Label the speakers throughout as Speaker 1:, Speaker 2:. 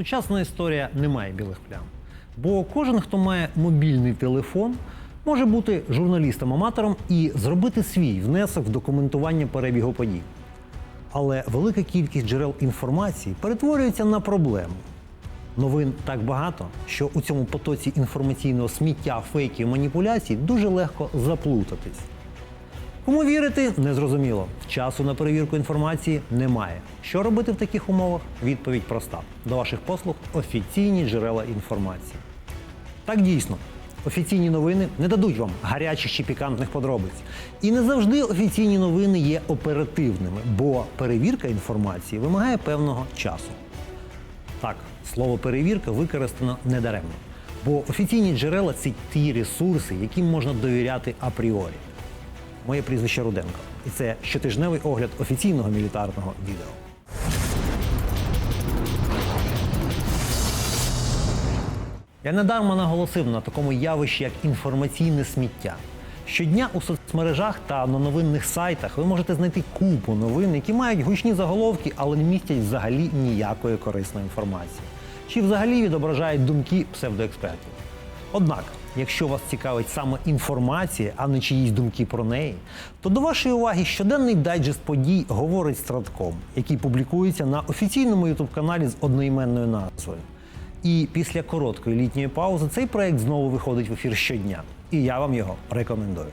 Speaker 1: Сучасна історія не має білих плям. Бо кожен, хто має мобільний телефон, може бути журналістом-аматором і зробити свій внесок в документування перебігу подій. Але велика кількість джерел інформації перетворюється на проблему. Новин так багато, що у цьому потоці інформаційного сміття, фейків, маніпуляцій дуже легко заплутатись. Кому вірити, незрозуміло. Часу на перевірку інформації немає. Що робити в таких умовах? Відповідь проста: до ваших послуг офіційні джерела інформації. Так дійсно. Офіційні новини не дадуть вам гарячих чи пікантних подробиць. І не завжди офіційні новини є оперативними, бо перевірка інформації вимагає певного часу. Так, слово перевірка використано недаремно. Бо офіційні джерела це ті ресурси, яким можна довіряти апріорі. Моє прізвище Руденко. І це щотижневий огляд офіційного мілітарного відео. Я недарма наголосив на такому явищі, як інформаційне сміття. Щодня у соцмережах та на новинних сайтах ви можете знайти купу новин, які мають гучні заголовки, але не містять взагалі ніякої корисної інформації. Чи взагалі відображають думки псевдоекспертів. Однак, якщо вас цікавить саме інформація, а не чиїсь думки про неї, то до вашої уваги щоденний дайджест подій говорить Стратком, який публікується на офіційному ютуб-каналі з одноіменною назвою. І після короткої літньої паузи цей проект знову виходить в ефір щодня. І я вам його рекомендую.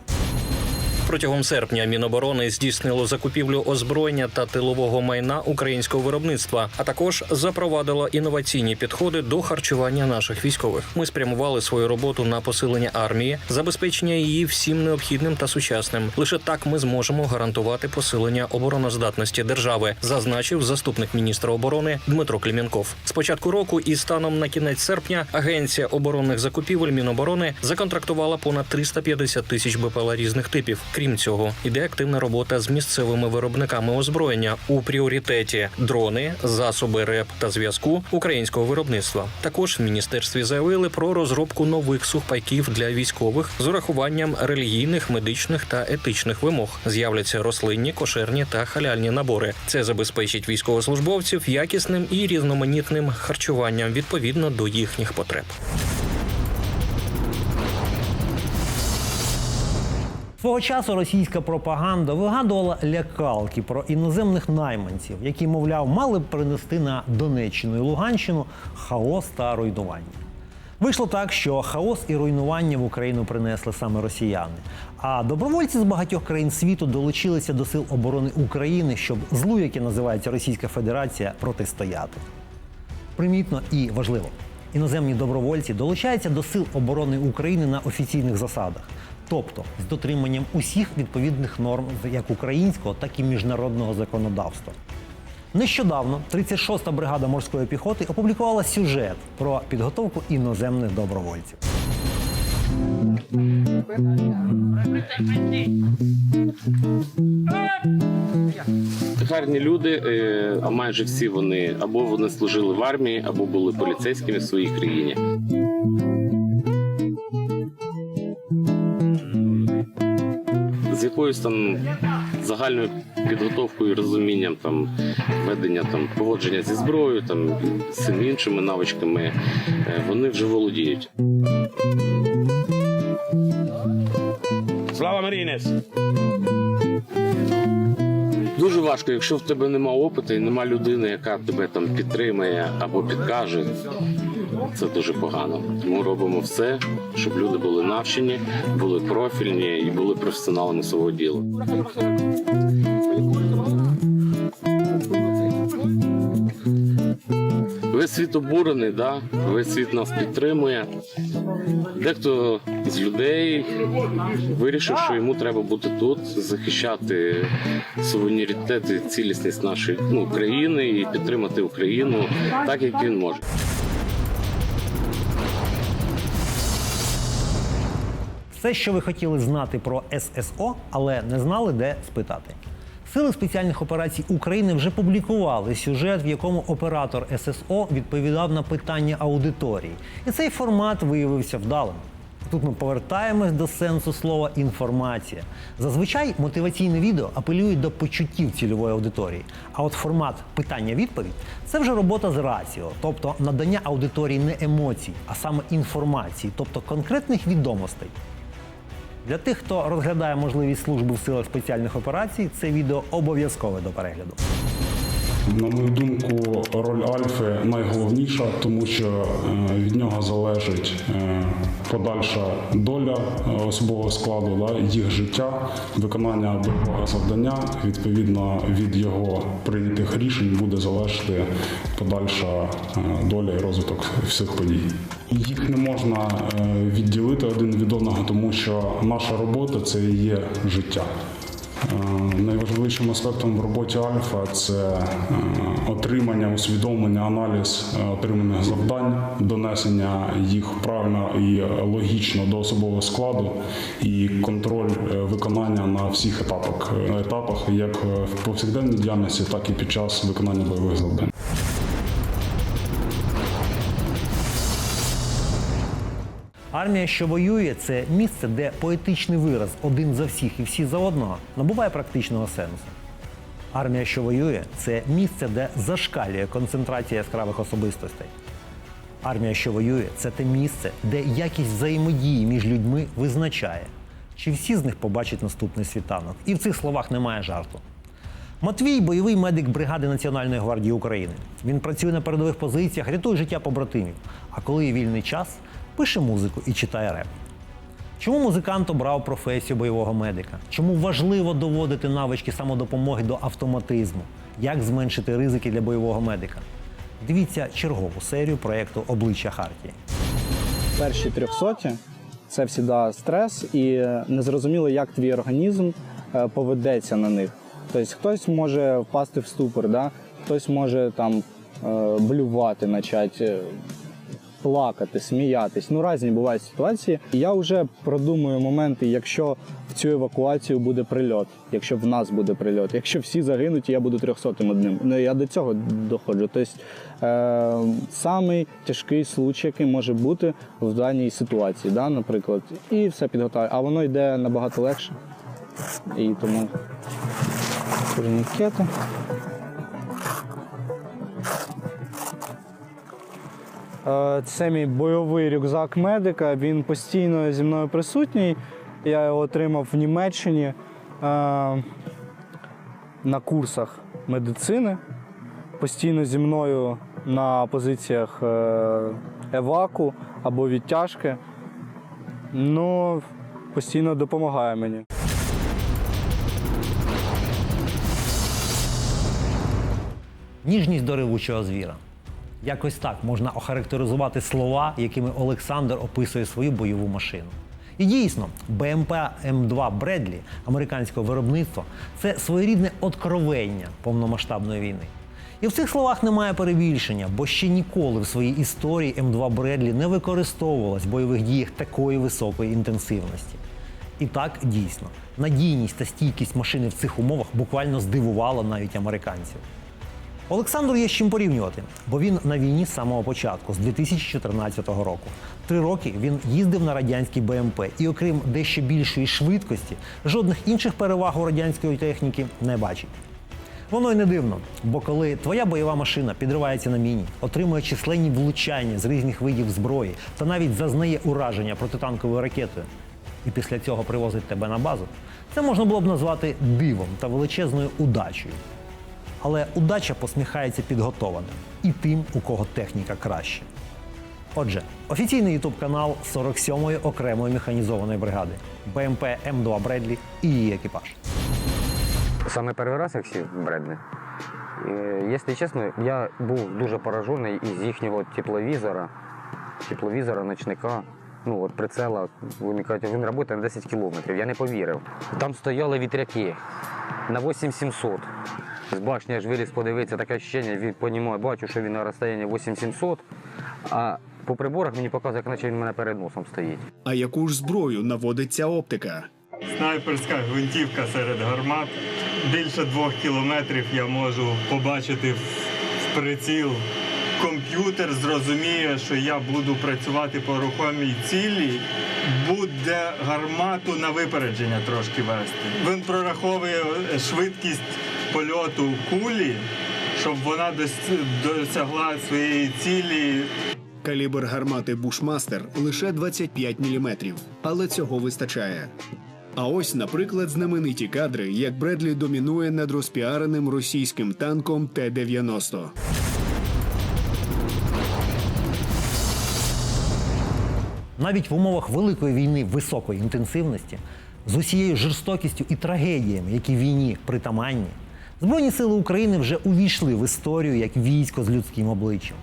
Speaker 2: Протягом серпня Міноборони здійснило закупівлю озброєння та тилового майна українського виробництва, а також запровадило інноваційні підходи до харчування наших військових. Ми спрямували свою роботу на посилення армії, забезпечення її всім необхідним та сучасним. Лише так ми зможемо гарантувати посилення обороноздатності держави, зазначив заступник міністра оборони Дмитро Клімінков. З початку року і станом на кінець серпня агенція оборонних закупівель Міноборони законтрактувала понад 350 тисяч БПЛА різних типів. Крім цього, іде активна робота з місцевими виробниками озброєння у пріоритеті дрони, засоби РЕП та зв'язку українського виробництва. Також в міністерстві заявили про розробку нових сухпайків для військових з урахуванням релігійних, медичних та етичних вимог. З'являться рослинні, кошерні та халяльні набори. Це забезпечить військовослужбовців якісним і різноманітним харчуванням відповідно до їхніх потреб.
Speaker 1: Свого часу російська пропаганда вигадувала лякалки про іноземних найманців, які, мовляв, мали б принести на Донеччину і Луганщину хаос та руйнування. Вийшло так, що хаос і руйнування в Україну принесли саме росіяни. А добровольці з багатьох країн світу долучилися до сил оборони України, щоб злу, яке називається Російська Федерація, протистояти. Примітно і важливо, іноземні добровольці долучаються до сил оборони України на офіційних засадах, тобто з дотриманням усіх відповідних норм як українського, так і міжнародного законодавства. Нещодавно 36-та бригада морської піхоти опублікувала сюжет про підготовку іноземних добровольців.
Speaker 3: Гарні люди, е, а майже всі вони або вони служили в армії, або були поліцейськими в своїй країні. Якоюсь там загальною підготовкою і розумінням там ведення там поводження зі зброєю, там цими іншими навичками, е, вони вже володіють.
Speaker 4: Слава Марінес!
Speaker 3: Дуже важко, якщо в тебе нема опиту і нема людини, яка тебе там підтримає або підкаже. Це дуже погано. Тому робимо все, щоб люди були навчені, були профільні і були професіоналами свого діла. Весь світ обурений, да? весь світ нас підтримує. Дехто з людей вирішив, що йому треба бути тут, захищати суверенітет і цілісність нашої ну, країни і підтримати Україну так, як він може.
Speaker 1: Все, що ви хотіли знати про ССО, але не знали, де спитати. Сили спеціальних операцій України вже публікували сюжет, в якому оператор ССО відповідав на питання аудиторії. І цей формат виявився вдалим. Тут ми повертаємось до сенсу слова інформація. Зазвичай мотиваційне відео апелюють до почуттів цільової аудиторії. А от формат питання-відповідь це вже робота з раціо, тобто надання аудиторії не емоцій, а саме інформації, тобто конкретних відомостей. Для тих, хто розглядає можливість служби в силах спеціальних операцій, це відео обов'язкове до перегляду.
Speaker 4: На мою думку, роль Альфи найголовніша, тому що е, від нього залежить е, подальша доля е, особового складу, да, їх життя, виконання бойового завдання. Відповідно від його прийнятих рішень буде залежати подальша доля і розвиток всіх подій. Їх не можна відділити один від одного, тому що наша робота це і є життя. Е, Найважливішим аспектом в роботі Альфа це е, отримання, усвідомлення, аналіз е, отриманих завдань, донесення їх правильно і логічно до особового складу і контроль виконання на всіх етапах, етапах як в повсякденній діяльності, так і під час виконання бойових завдань.
Speaker 1: Армія, що воює, це місце, де поетичний вираз один за всіх і всі за одного набуває практичного сенсу. Армія, що воює, це місце, де зашкалює концентрація яскравих особистостей. Армія, що воює, це те місце, де якість взаємодії між людьми визначає, чи всі з них побачать наступний світанок. І в цих словах немає жарту. Матвій бойовий медик бригади Національної гвардії України. Він працює на передових позиціях, рятує життя побратимів. А коли є вільний час, пише музику і читає реп. Чому музикант обрав професію бойового медика? Чому важливо доводити навички самодопомоги до автоматизму? Як зменшити ризики для бойового медика? Дивіться чергову серію проєкту Обличчя Хартії.
Speaker 5: перші трьохсоті це завжди стрес, і е, незрозуміло, як твій організм е, поведеться на них. Тобто хтось може впасти в ступор, да? хтось може там е, блювати, почати, плакати, сміятись. Ну, різні бувають ситуації. І я вже продумую моменти, якщо в цю евакуацію буде прильот, якщо в нас буде прильот, якщо всі загинуть, я буду трьохсотим одним. Ну я до цього доходжу. Тобто е, самий тяжкий случай, який може бути в даній ситуації, да, наприклад, і все підготовлю. А воно йде набагато легше. І тому турнікети. Це мій бойовий рюкзак медика. Він постійно зі мною присутній. Я його отримав в Німеччині е, на курсах медицини. Постійно зі мною на позиціях е, еваку або відтяжки. Ну, постійно допомагає мені.
Speaker 1: Ніжність до ревучого звіра. Якось так можна охарактеризувати слова, якими Олександр описує свою бойову машину. І дійсно, БМП М2 Бредлі американського виробництва це своєрідне откровення повномасштабної війни. І в цих словах немає перебільшення, бо ще ніколи в своїй історії М2 Бредлі не використовувалась в бойових діях такої високої інтенсивності. І так дійсно надійність та стійкість машини в цих умовах буквально здивувала навіть американців. Олександру є з чим порівнювати, бо він на війні з самого початку, з 2014 року. Три роки він їздив на радянській БМП і, окрім дещо більшої швидкості, жодних інших переваг у радянської техніки не бачить. Воно й не дивно, бо коли твоя бойова машина підривається на міні, отримує численні влучання з різних видів зброї та навіть зазнає ураження протитанковою ракетою, і після цього привозить тебе на базу, це можна було б назвати дивом та величезною удачею. Але удача посміхається підготованим і тим, у кого техніка краще. Отже, офіційний ютуб канал 47-ї окремої механізованої бригади БМП М2 Бредлі і її екіпаж.
Speaker 6: Саме перший раз, як сів в Бредлі, якщо чесно, я був дуже поражений із їхнього тепловізора, тепловізора, ночника. Ну, от прицела, вони кажуть, він працює на 10 кілометрів. Я не повірив. Там стояли вітряки на 8700. З башні аж виліз подивитися, таке ощущення, він понімає, бачу, що він на розстоянні 8700, а по приборах мені показує, як наче він у мене перед носом стоїть.
Speaker 7: А яку ж зброю наводить ця оптика?
Speaker 8: Снайперська гвинтівка серед гармат. Більше двох кілометрів я можу побачити в в приціл комп'ютер зрозуміє, що я буду працювати по рухомій цілі, буде гармату на випередження трошки вести. Він прораховує швидкість польоту кулі, щоб вона досягла своєї цілі
Speaker 7: Калібр гармати Бушмастер лише 25 мм, але цього вистачає. А ось, наприклад, знамениті кадри, як Бредлі домінує над розпіареним російським танком Т-90.
Speaker 1: Навіть в умовах великої війни високої інтенсивності, з усією жорстокістю і трагедіями, які війні притаманні, Збройні сили України вже увійшли в історію як військо з людським обличчям.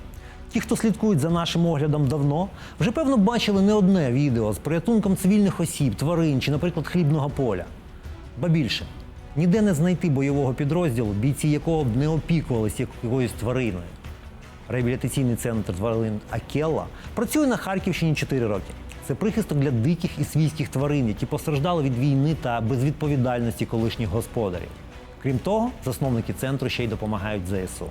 Speaker 1: Ті, хто слідкують за нашим оглядом давно, вже певно бачили не одне відео з порятунком цивільних осіб, тварин чи, наприклад, хлібного поля. Ба більше, ніде не знайти бойового підрозділу, бійці якого б не опікувалися якоюсь твариною. Реабілітаційний центр тварин Акелла працює на Харківщині 4 роки. Це прихисток для диких і свійських тварин, які постраждали від війни та безвідповідальності колишніх господарів. Крім того, засновники центру ще й допомагають ЗСУ.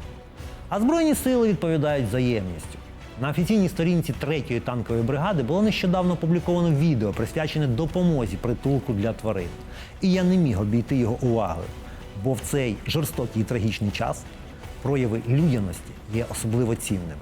Speaker 1: А Збройні сили відповідають взаємністю. На офіційній сторінці 3-ї танкової бригади було нещодавно опубліковано відео, присвячене допомозі притулку для тварин. І я не міг обійти його увагою, бо в цей жорстокий і трагічний час прояви людяності є особливо цінними.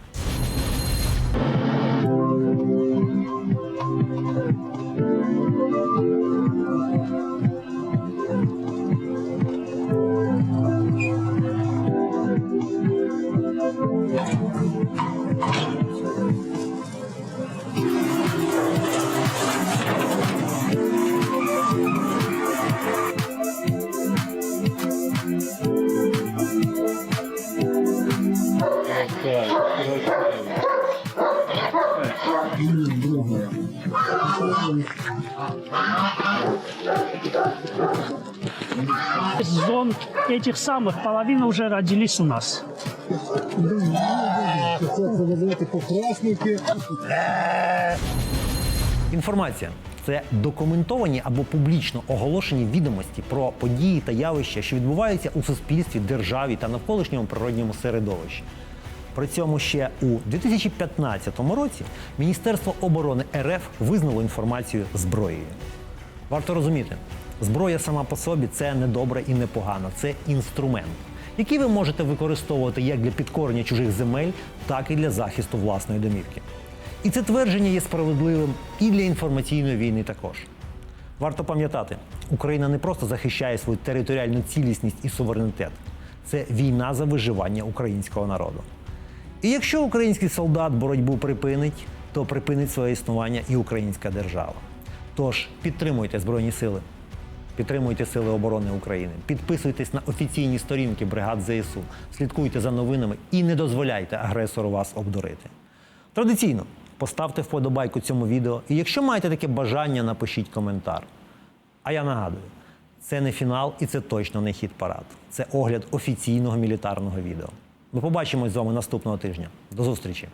Speaker 9: Зон этих самых половина уже родились у нас.
Speaker 1: Інформація це документовані або публічно оголошені відомості про події та явища, що відбуваються у суспільстві, державі та навколишньому природньому середовищі. При цьому ще у 2015 році Міністерство оборони РФ визнало інформацію зброєю. Варто розуміти, зброя сама по собі це не добре і не погано, це інструмент, який ви можете використовувати як для підкорення чужих земель, так і для захисту власної домівки. І це твердження є справедливим і для інформаційної війни також. Варто пам'ятати, Україна не просто захищає свою територіальну цілісність і суверенітет. Це війна за виживання українського народу. І якщо український солдат боротьбу припинить, то припинить своє існування і українська держава. Тож підтримуйте Збройні Сили, підтримуйте Сили оборони України, підписуйтесь на офіційні сторінки бригад ЗСУ, слідкуйте за новинами і не дозволяйте агресору вас обдурити. Традиційно поставте вподобайку цьому відео, і якщо маєте таке бажання, напишіть коментар. А я нагадую, це не фінал і це точно не хід парад. Це огляд офіційного мілітарного відео. Ми побачимось з вами наступного тижня. До зустрічі!